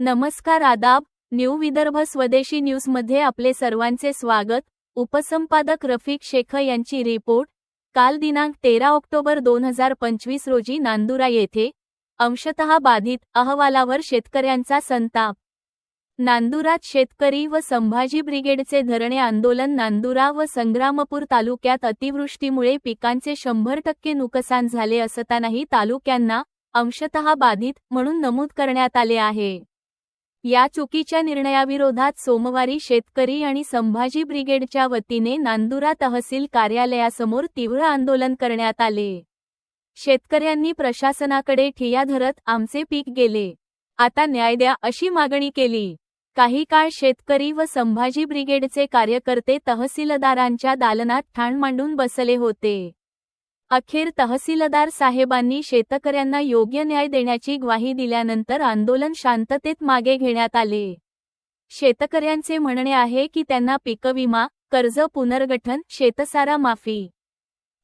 नमस्कार आदाब न्यू विदर्भ स्वदेशी न्यूजमध्ये आपले सर्वांचे स्वागत. उपसंपादक रफिक शेख यांची रिपोर्ट. काल दिनांक तेरा ऑक्टोबर दोन हजार पंचवीस रोजी नांदुरा येथे अंशतः बाधित अहवालावर शेतकऱ्यांचा संताप. नांदुरात शेतकरी व संभाजी ब्रिगेडचे धरणे आंदोलन नांदुरा व संग्रामपूर तालुक्यात अतिवृष्टीमुळे पिकांचे शंभर टक्के नुकसान झाले असतानाही तालुक्यांना अंशतः बाधित म्हणून नमूद करण्यात आले आहे. या चुकीच्या निर्णयाविरोधात सोमवारी शेतकरी आणि संभाजी ब्रिगेडच्या वतीने नांदुरा तहसील कार्यालयासमोर तीव्र आंदोलन करण्यात आले. शेतकऱ्यांनी प्रशासनाकडे ठिया धरत आमचे पीक गेले. आता न्याय द्या अशी मागणी केली. काही काळ शेतकरी व संभाजी ब्रिगेडचे कार्यकर्ते तहसीलदारांच्या दालनात ठाण मांडून बसले होते. अखेर तहसीलदार साहेबांनी शेतकऱ्यांना योग्य न्याय देण्याची ग्वाही दिल्यानंतर आंदोलन शांततेत मागे घेण्यात आले. शेतकऱ्यांचे म्हणणे आहे की त्यांना पीकविमा कर्ज पुनर्गठन शेतसारा माफी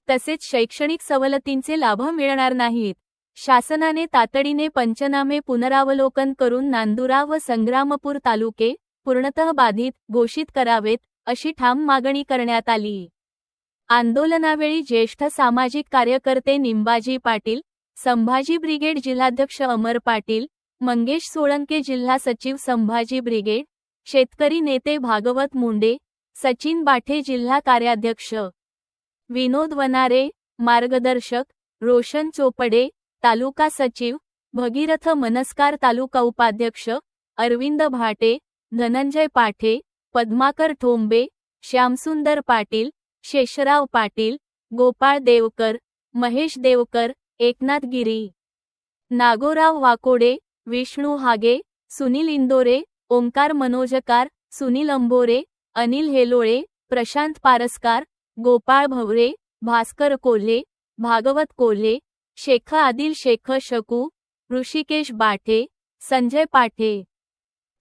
तसेच शैक्षणिक सवलतींचे लाभ मिळणार नाहीत. शासनाने तातडीने पंचनामे पुनरावलोकन करून नांदुरा व संग्रामपूर तालुके पूर्णतः बाधित घोषित करावेत अशी ठाम मागणी करण्यात आली. आंदोलनावेळी ज्येष्ठ सामाजिक कार्यकर्ते निंबाजी पाटील संभाजी ब्रिगेड जिल्हाध्यक्ष अमर पाटील मंगेश सोळंके जिल्हा सचिव संभाजी ब्रिगेड शेतकरी नेते भागवत मुंडे सचिन बाठे जिल्हा कार्याध्यक्ष विनोद वनारे मार्गदर्शक रोशन चोपडे तालुका सचिव भगीरथ मनस्कार तालुका उपाध्यक्ष अरविंद भाटे धनंजय पाठे पद्माकर ठोंबे श्यामसुंदर पाटील शेषराव पाटील गोपाळ देवकर महेश देवकर एकनाथ गिरी. नागोराव वाकोडे विष्णू हागे सुनील इंदोरे ओंकार मनोजकार सुनील अंबोरे अनिल हेलोळे प्रशांत पारसकार गोपाळ भवरे भास्कर कोल्हे भागवत कोल्हे शेख आदिल शेख शकू ऋषिकेश बाठे संजय पाठे.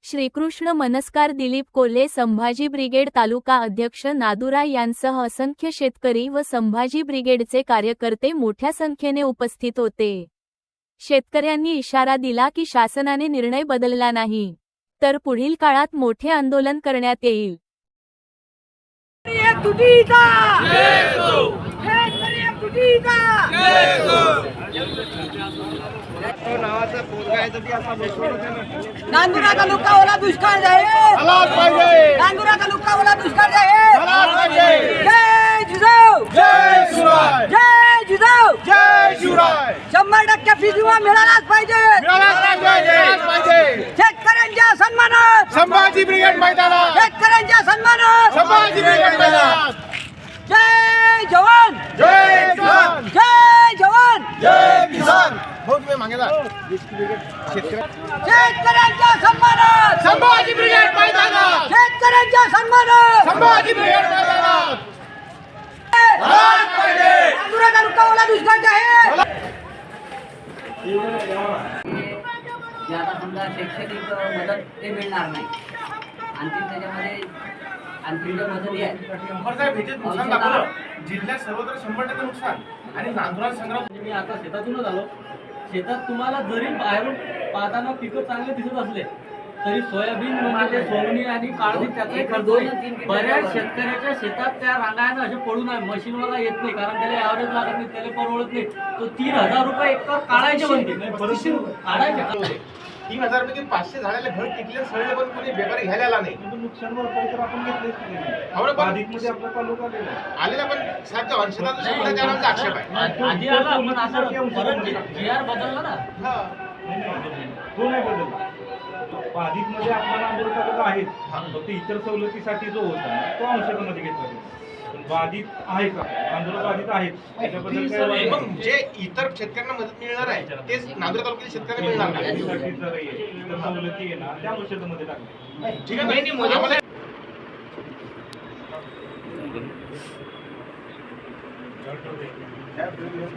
श्रीकृष्ण मनस्कार दिलीप कोल्हे संभाजी ब्रिगेड तालुका अध्यक्ष नादुरा यांसह असंख्य शेतकरी व संभाजी ब्रिगेडचे कार्यकर्ते मोठ्या संख्येने उपस्थित होते. शेतकऱ्यांनी इशारा दिला की शासनाने निर्णय बदलला नाही तर पुढील काळात मोठे आंदोलन करण्यात येईल. नांदुरा तालुका ओला दुष्काळ जाहीर! नांदुरा तालुका ओला दुष्काळ जाहीर! जय जिजाऊ! जय शिवराय! जय जिजाऊ! जय शिवराय! शंभर टक्के पीक विमा मिळालाच पाहिजे! शेतकऱ्यांच्या सन्मानात! संभाजी ब्रिगेड मैदानात! शेतकऱ्यांच्या सन्मानात! संभाजी ब्रिगेड मैदानात! जय जवान! जय किसान! जय जवान! जय किसान! भाऊ तुम्ही मागे जा शेतकरी शेतकऱ्यांच्या सन्मानात! संभाजी ब्रिगेड मैदानात! शेतकऱ्यांच्या सन्मानात! संभाजी ब्रिगेड मैदानात! आलाच पाहिजे नांदुरा तालुका ओला दुष्काळ जाहीर जे आता समजा शैक्षणिक मदत ते मिळणार नाही. आणखी त्याच्यामध्ये आणखी जे मदत आहे जिल्ह्यात सर्वत्र शंभर टक्के नुकसान. आणि नांदुरा संग्राम म्हणजे मी आता शेतातूनच आलो. शेतात तुम्हाला जरी बाहेरून पाहताना पिकं चांगले दिसत असले तरी सोयाबीन म्हणजे ते सोंगणी आणि काळजी त्याचाही खर्च बऱ्याच शेतकऱ्याच्या शेतात त्या रांगायनं असे पडून आहे मशीनवाला येत नाही कारण त्याला ॲव्हरेज लागत नाही त्याला परवडत नाही. तो तीन हजार रुपये एकर काढायचे म्हणते. काढायचे. तीन हजार पैकी पाचशे झाडाला घर टिकले सळले पण कोणी व्यापारी घ्यायला आला नाही नुकसान भरपाई तर आपण घेतलीच हो ना, पण- बाधितमध्ये आपला तालुका आलेला आहे. आलेला पण साहेब नावाचा आक्षेप आहे आधी आला पण असं परत जी आर बदलला ना हा. नाही, नाही, बदलला. तो नाही बदलला बाधितमध्ये आपला नांदूर तालुका आहे फक्त इतर सवलतीसाठी जो होता तो अंशकामध्ये घेतला गेला. बाधित आहे का? नांदूर बाधित आहेत त्याच्याबद्दल काय वाद मग. जे इतर शेतकऱ्यांना मदत मिळणार आहे तेच नांदुरा तालुक्यातील शेतकऱ्यांना मिळणार नाही. जर इतर सवलती येणार त्या औषधामध्ये टाकल्या ठीक आहे आम्हाला